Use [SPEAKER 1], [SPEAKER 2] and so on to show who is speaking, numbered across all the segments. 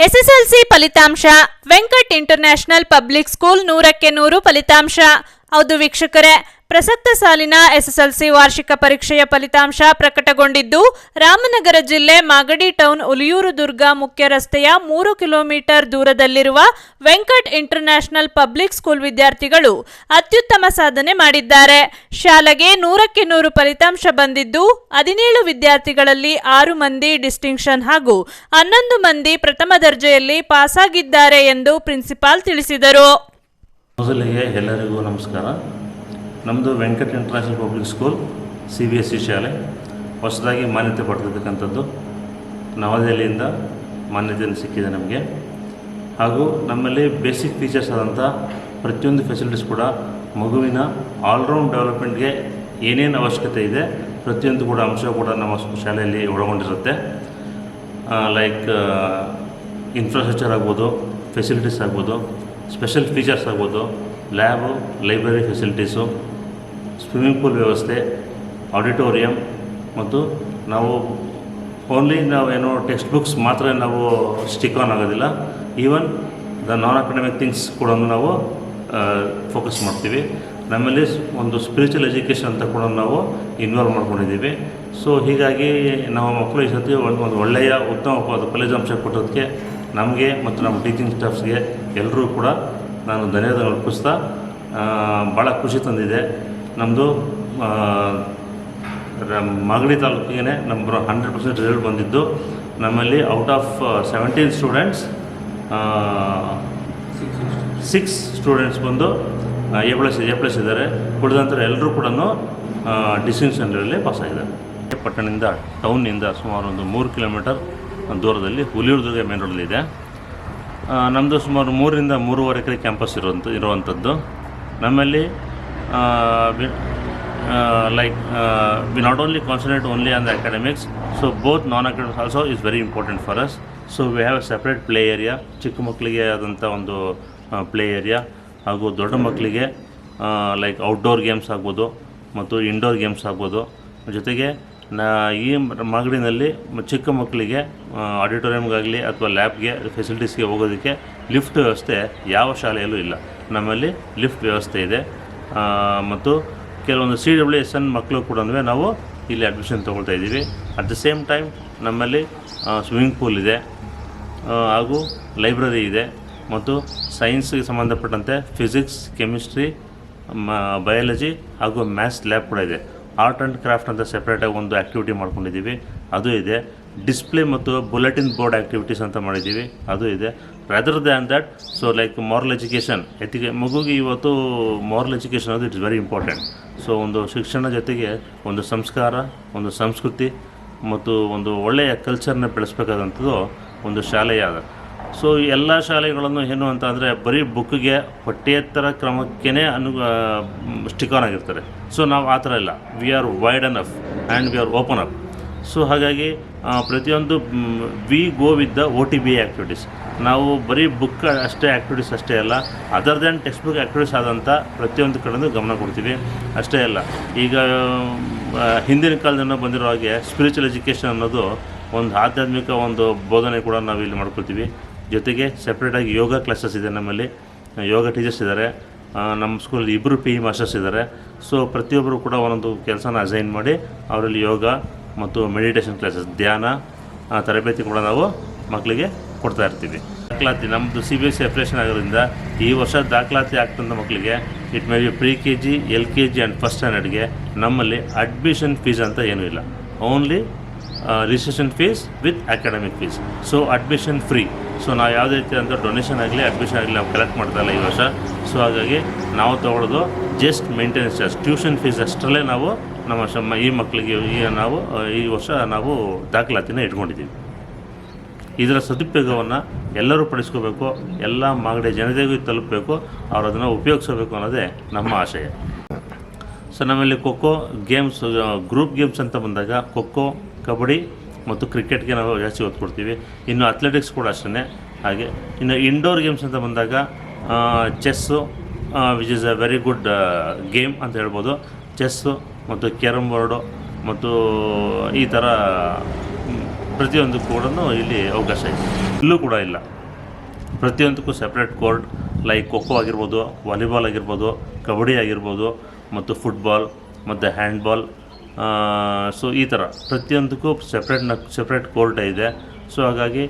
[SPEAKER 1] SSLC ಫಲಿತಾಂಶ Venkat international public school ನೂರಕ್ಕೆ ನೂರು ಫಲಿತಾಂಶ. ಹೌದು ವೀಕ್ಷಕರೇ ಪ್ರಸಕ್ತ ಸಾಲಿನ ಎಸ್ಎಸ್ಎಲ್ಸಿ ವಾರ್ಷಿಕ ಪರೀಕ್ಷೆಯ ಫಲಿತಾಂಶ ಪ್ರಕಟಗೊಂಡಿದ್ದು, ರಾಮನಗರ ಜಿಲ್ಲೆ ಮಾಗಡಿ ಟೌನ್ ಉಲಿಯೂರು ದುರ್ಗ ಮುಖ್ಯ ರಸ್ತೆಯ ಮೂರು ಕಿಲೋಮೀಟರ್ ದೂರದಲ್ಲಿರುವ ವೆಂಕಟ್ ಇಂಟರ್ನ್ಯಾಷನಲ್ ಪಬ್ಲಿಕ್ ಸ್ಕೂಲ್ ವಿದ್ಯಾರ್ಥಿಗಳು ಅತ್ಯುತ್ತಮ ಸಾಧನೆ ಮಾಡಿದ್ದಾರೆ. ಶಾಲೆಗೆ ನೂರಕ್ಕೆ ನೂರು ಫಲಿತಾಂಶ ಬಂದಿದ್ದು, ಹದಿನೇಳು ವಿದ್ಯಾರ್ಥಿಗಳಲ್ಲಿ ಆರು ಮಂದಿ ಡಿಸ್ಟಿಂಕ್ಷನ್ ಹಾಗೂ ಹನ್ನೊಂದು ಮಂದಿ ಪ್ರಥಮ ದರ್ಜೆಯಲ್ಲಿ ಪಾಸಾಗಿದ್ದಾರೆ ಎಂದು ಪ್ರಿನ್ಸಿಪಾಲ್ ತಿಳಿಸಿದರು.
[SPEAKER 2] ಮೊದಲಿಗೆ ಎಲ್ಲರಿಗೂ ನಮಸ್ಕಾರ. ನಮ್ಮದು Venkata international public school C B S C ಶಾಲೆ. ಹೊಸದಾಗಿ ಮಾನ್ಯತೆ ಪಡೆದಿರ್ತಕ್ಕಂಥದ್ದು ನವದೆಹಲಿಯಿಂದ ಮಾನ್ಯತೆಯನ್ನು ಸಿಕ್ಕಿದೆ ನಮಗೆ. ಹಾಗೂ ನಮ್ಮಲ್ಲಿ ಬೇಸಿಕ್ ಫೀಚರ್ಸ್ ಆದಂಥ ಪ್ರತಿಯೊಂದು ಫೆಸಿಲಿಟೀಸ್ ಕೂಡ ಮಗುವಿನ ಆಲ್ರೌಂಡ್ ಡೆವಲಪ್ಮೆಂಟ್ಗೆ ಏನೇನು ಅವಶ್ಯಕತೆ ಇದೆ, ಪ್ರತಿಯೊಂದು ಕೂಡ ಅಂಶ ಕೂಡ ನಮ್ಮ ಶಾಲೆಯಲ್ಲಿ ಒಳಗೊಂಡಿರುತ್ತೆ. ಲೈಕ್ ಇನ್ಫ್ರಾಸ್ಟ್ರಕ್ಚರ್ ಆಗ್ಬೋದು ಫೆಸಿಲಿಟೀಸ್ ಆಗ್ಬೋದು ಸ್ಪೆಷಲ್ ಫೀಚರ್ಸ್ ಆಗ್ಬೋದು lab library facilities swimming pool ವ್ಯವಸ್ಥೆ, ಆಡಿಟೋರಿಯಂ ಮತ್ತು ನಾವು ಓನ್ಲಿ ನಾವು ಏನು ಟೆಕ್ಸ್ಟ್ ಬುಕ್ಸ್ ಮಾತ್ರ ನಾವು ಸ್ಟಿಕ್ ಆನ್ ಆಗೋದಿಲ್ಲ. Even the non academic things ಕೂಡ ನಾವು ಫೋಕಸ್ ಮಾಡ್ತೀವಿ. ನಮ್ಮಲ್ಲಿ ಒಂದು ಸ್ಪಿರಿಚುವಲ್ ಎಜುಕೇಷನ್ ಅಂತ ಕೂಡ ನಾವು ಇನ್ವಾಲ್ವ್ ಮಾಡ್ಕೊಂಡಿದ್ದೀವಿ. ಸೊ ಹೀಗಾಗಿ ನಾವು ಮಕ್ಕಳು ಈ ಸತಿ ಒಂದು ಒಳ್ಳೆಯ ಉತ್ತಮವಾದ ಫಲಿತಾಂಶ ಕೊಟ್ಟೋದಕ್ಕೆ ನಮಗೆ ಮತ್ತು ನಮ್ಮ ಟೀಚಿಂಗ್ ಸ್ಟಾಫ್ಸ್ಗೆ ಎಲ್ಲರೂ ಕೂಡ ನಾನು ಧನ್ಯವಾದ ಅರ್ಪಿಸ್ತಾ ಭಾಳ ಖುಷಿ ತಂದಿದೆ. ನಮ್ಮದು ಮಾಗಡಿ ತಾಲೂಕಿಗೆ ನಮ್ಮ ಹಂಡ್ರೆಡ್ ಪರ್ಸೆಂಟ್ ರಿಸಲ್ಟ್ ಬಂದಿದ್ದು. ನಮ್ಮಲ್ಲಿ out of seventeen students six students ಬಂದು ಎ ಪ್ಲಸ್ ಎ ಪ್ಲಸ್ ಇದ್ದಾರೆ. ಉಳಿದಂಥ ಎಲ್ಲರೂ ಕೂಡ ಡಿಸ್ಟಿಂಕ್ಷನ್ಗಳಲ್ಲಿ ಪಾಸ್ ಆಗಿದ್ದಾರೆ. ಪಟ್ಟಣದಿಂದ ಟೌನ್ನಿಂದ ಸುಮಾರು ಒಂದು ಮೂರು ಕಿಲೋಮೀಟರ್ ದೂರದಲ್ಲಿ ಹುಲಿಯುರ್ದುರ್ಗ ಮೇನ್ ರೋಡಲ್ಲಿದೆ ನಮ್ಮದು ಸುಮಾರು ಮೂರರಿಂದ ಮೂರುವರೆ ಎಕರೆ ಕ್ಯಾಂಪಸ್ ಇರುವಂಥ ಇರುವಂಥದ್ದು ನಮ್ಮಲ್ಲಿ like we not only concentrate only on the academics so both non also is very important for us so we have a separate play area ಚಿಕ್ಕ ಮಕ್ಕಳಿಗೆ ಆದಂಥ ಒಂದು ಪ್ಲೇ ಏರಿಯಾ ಹಾಗೂ ದೊಡ್ಡ ಮಕ್ಕಳಿಗೆ ಲೈಕ್ ಔಟ್ಡೋರ್ ಗೇಮ್ಸ್ ಆಗ್ಬೋದು, ಮತ್ತು ಇಂಡೋರ್ ಗೇಮ್ಸ್ ಆಗ್ಬೋದು. ಜೊತೆಗೆ, ನಾ, ಈ ಮಗಡಿನಲ್ಲಿ ಚಿಕ್ಕ ಮಕ್ಕಳಿಗೆ ಆಡಿಟೋರಿಯಮ್ಗಾಗಲಿ ಅಥವಾ ಲ್ಯಾಬ್ಗೆ ಫೆಸಿಲಿಟೀಸ್ಗೆ ಹೋಗೋದಕ್ಕೆ ಲಿಫ್ಟ್ ವ್ಯವಸ್ಥೆ ಯಾವ ಶಾಲೆಯಲ್ಲೂ ಇಲ್ಲ. ನಮ್ಮಲ್ಲಿ ಲಿಫ್ಟ್ ವ್ಯವಸ್ಥೆ ಇದೆ. ಮತ್ತು ಕೆಲವೊಂದು ಸಿ ಡಬ್ಲ್ಯೂ ಎಸ್ ಎನ್ ಮಕ್ಕಳು ಕೂಡ ನಾವು ಇಲ್ಲಿ ಅಡ್ಮಿಷನ್ ತೊಗೊಳ್ತಾ ಇದ್ದೀವಿ. ಅಟ್ ದ ಸೇಮ್ ಟೈಮ್ ನಮ್ಮಲ್ಲಿ ಸ್ವಿಮ್ಮಿಂಗ್ ಪೂಲ್ ಇದೆ. ಹಾಗೂ ಲೈಬ್ರರಿ ಇದೆ. ಮತ್ತು ಸೈನ್ಸ್ಗೆ ಸಂಬಂಧಪಟ್ಟಂತೆ ಫಿಸಿಕ್ಸ್ ಕೆಮಿಸ್ಟ್ರಿ ಬಯಾಲಜಿ ಹಾಗೂ ಮ್ಯಾಥ್ಸ್ ಲ್ಯಾಬ್ ಕೂಡ ಇದೆ. ಆರ್ಟ್ ಆ್ಯಂಡ್ ಕ್ರಾಫ್ಟ್ ಅಂತ ಸೆಪ್ರೇಟಾಗಿ ಒಂದು ಆ್ಯಕ್ಟಿವಿಟಿ ಮಾಡ್ಕೊಂಡಿದ್ದೀವಿ. ಅದು ಇದೆ. ಡಿಸ್ಪ್ಲೇ ಮತ್ತು ಬುಲೆಟಿನ್ ಬೋರ್ಡ್ ಆ್ಯಕ್ಟಿವಿಟೀಸ್ ಅಂತ ಮಾಡಿದ್ದೀವಿ. ಅದು ಇದೆ. Rather than that so like moral education ಎತ್ತಿಗೆ ಮಗುಗೆ ಇವತ್ತು ಮಾರಲ್ ಎಜುಕೇಷನ್ ಅದು ಇಟ್ಸ್ ವೆರಿ ಇಂಪಾರ್ಟೆಂಟ್ ಸೊ ಒಂದು ಶಿಕ್ಷಣ ಜೊತೆಗೆ ಒಂದು ಸಂಸ್ಕಾರ, ಒಂದು ಸಂಸ್ಕೃತಿ ಮತ್ತು ಒಂದು ಒಳ್ಳೆಯ ಕಲ್ಚರ್ನ ಬೆಳೆಸಬೇಕಾದಂಥದ್ದು ಒಂದು ಶಾಲೆಯಾದ ಸೊ ಎಲ್ಲ ಶಾಲೆಗಳನ್ನು ಏನು ಅಂತ ಅಂದರೆ ಬರೀ ಬುಕ್ಗೆ ಪಠ್ಯೇತರ ಕ್ರಮಕ್ಕೇ ಅನು ಆನ್ ಆಗಿರ್ತಾರೆ ಸೊ ನಾವು ಆ ಥರ ಇಲ್ಲ. We are wide enough and we are open up so ಹಾಗಾಗಿ ಪ್ರತಿಯೊಂದು we go with the O T B activities ನಾವು ಬರೀ ಬುಕ್ ಅಷ್ಟೇ ಆ್ಯಕ್ಟಿವಿಟೀಸ್ ಅಷ್ಟೇ ಅಲ್ಲ other than text book activities ಆದಂಥ ಪ್ರತಿಯೊಂದು ಕಡೆಯೂ ಗಮನ ಕೊಡ್ತೀವಿ. ಅಷ್ಟೇ ಅಲ್ಲ, ಈಗ ಹಿಂದಿನ ಕಾಲದಿಂದ ಬಂದಿರೋ ಹಾಗೆ ಸ್ಪಿರಿಚುವಲ್ ಎಜುಕೇಷನ್ ಅನ್ನೋದು ಒಂದು ಆಧ್ಯಾತ್ಮಿಕ ಒಂದು ಬೋಧನೆ ಕೂಡ ನಾವು ಇಲ್ಲಿ ಮಾಡ್ಕೊಳ್ತೀವಿ. ಜೊತೆಗೆ ಸೆಪ್ರೇಟಾಗಿ ಯೋಗ ಕ್ಲಾಸಸ್ ಇದೆ ನಮ್ಮಲ್ಲಿ. ಯೋಗ ಟೀಚರ್ಸ್ ಇದ್ದಾರೆ ನಮ್ಮ ಸ್ಕೂಲಲ್ಲಿ ಇಬ್ಬರು ಪಿ ಇ ಮಾಸ್ಟರ್ಸ್ ಇದ್ದಾರೆ ಸೊ ಪ್ರತಿಯೊಬ್ಬರು ಕೂಡ ಒಂದೊಂದು ಕೆಲಸನ ಅಸೈನ್ ಮಾಡಿ, ಅವರಲ್ಲಿ ಯೋಗ ಮತ್ತು ಮೆಡಿಟೇಷನ್ ಕ್ಲಾಸಸ್ ಧ್ಯಾನ ತರಬೇತಿ ಕೂಡ ನಾವು ಮಕ್ಕಳಿಗೆ ಕೊಡ್ತಾ ಇರ್ತೀವಿ. ದಾಖಲಾತಿ ನಮ್ಮದು C B S C operation ಆಗೋದ್ರಿಂದ ಈ ವರ್ಷ ದಾಖಲಾತಿ ಆಗ್ತಂಥ ಮಕ್ಕಳಿಗೆ it may be pre K G L K G and first ಸ್ಟ್ಯಾಂಡರ್ಡ್ಗೆ ನಮ್ಮಲ್ಲಿ ಅಡ್ಮಿಷನ್ ಫೀಸ್ ಅಂತ ಏನೂ ಇಲ್ಲ. Only registration fees with academic fees so admission free so ನಾವು ಯಾವುದೇ ರೀತಿ ಅಂತ ಡೊನೇಷನ್ ಆಗಲಿ ಅಡ್ಮಿಷನ್ ಆಗಲಿ ನಾವು ಕಲೆಕ್ಟ್ ಮಾಡ್ತಾ ಇಲ್ಲ ಈ ವರ್ಷ. ಸೊ ಹಾಗಾಗಿ ನಾವು ತೊಗೊಳೋದು just maintenance charge tuition fees ಅಷ್ಟರಲ್ಲೇ ನಾವು ನಮ್ಮ ಸಮ ಈ ಮಕ್ಕಳಿಗೆ ಈ ನಾವು, ಈ ವರ್ಷ ನಾವು ದಾಖಲಾತಿನ ಇಟ್ಕೊಂಡಿದ್ದೀವಿ. ಇದರ ಸದುಪಯೋಗವನ್ನು ಎಲ್ಲರೂ ಪಡಿಸ್ಕೋಬೇಕು, ಎಲ್ಲ ಮಾಗಡಿ ಜನತೆಗೂ ತಲುಪಬೇಕು, ಅವರು ಅದನ್ನು ಉಪಯೋಗಿಸಬೇಕು ಅನ್ನೋದೇ ನಮ್ಮ ಆಶಯ. ಸೊ ನಮ್ಮಲ್ಲಿ ಖೋಖೋ ಗೇಮ್ಸ್, ಗ್ರೂಪ್ ಗೇಮ್ಸ್ ಅಂತ ಬಂದಾಗ ಖೋಖೋ ಕಬಡ್ಡಿ ಮತ್ತು ಕ್ರಿಕೆಟ್ಗೆ ನಾವು ಜಾಸ್ತಿ ಒತ್ತು ಕೊಡ್ತೀವಿ. ಇನ್ನು ಅಥ್ಲೆಟಿಕ್ಸ್ ಕೂಡ ಅಷ್ಟೇ ಹಾಗೆ, ಇನ್ನು ಇಂಡೋರ್ ಗೇಮ್ಸ್ ಅಂತ ಬಂದಾಗ chess which is a very good game ಅಂತ ಹೇಳ್ಬೋದು. ಚೆಸ್ಸು ಮತ್ತು ಕ್ಯಾರಮ್ ಬೋರ್ಡು ಮತ್ತು ಈ ಥರ ಪ್ರತಿಯೊಂದು ಕೂಡ ಇಲ್ಲಿ ಅವಕಾಶ ಇದೆ. ಇಲ್ಲೂ ಕೂಡ ಇಲ್ಲ. ಪ್ರತಿಯೊಂದಕ್ಕೂ ಸೆಪ್ರೇಟ್ ಕೋರ್ಟ್ ಲೈಕ್ ಖೋಖೋ ಆಗಿರ್ಬೋದು, ವಾಲಿಬಾಲ್ ಆಗಿರ್ಬೋದು, ಕಬಡ್ಡಿ ಆಗಿರ್ಬೋದು, ಮತ್ತು ಫುಟ್ಬಾಲ್ ಮತ್ತು ಹ್ಯಾಂಡ್ಬಾಲ್ ಸೊ ಈ ಥರ ಪ್ರತಿಯೊಂದಕ್ಕೂ ಸೆಪ್ರೇಟ್ ಸೆಪ್ರೇಟ್ ಕೋರ್ಟ್ ಇದೆ. ಸೊ ಹಾಗಾಗಿ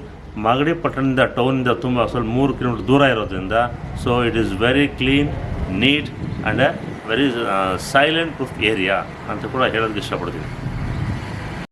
[SPEAKER 2] ಮಾಗಡಿ ಪಟ್ಟಣದಿಂದ ಟೌನಿಂದ ತುಂಬ, ಸ್ವಲ್ಪ ಮೂರು ಕಿಲೋಮೀಟರ್ ದೂರ ಇರೋದ್ರಿಂದ so it is very clean neat and a very silent proof area ಅಂತ ಕೂಡ ಹೇಳೋದಕ್ಕೆ ಇಷ್ಟಪಡ್ತೀನಿ.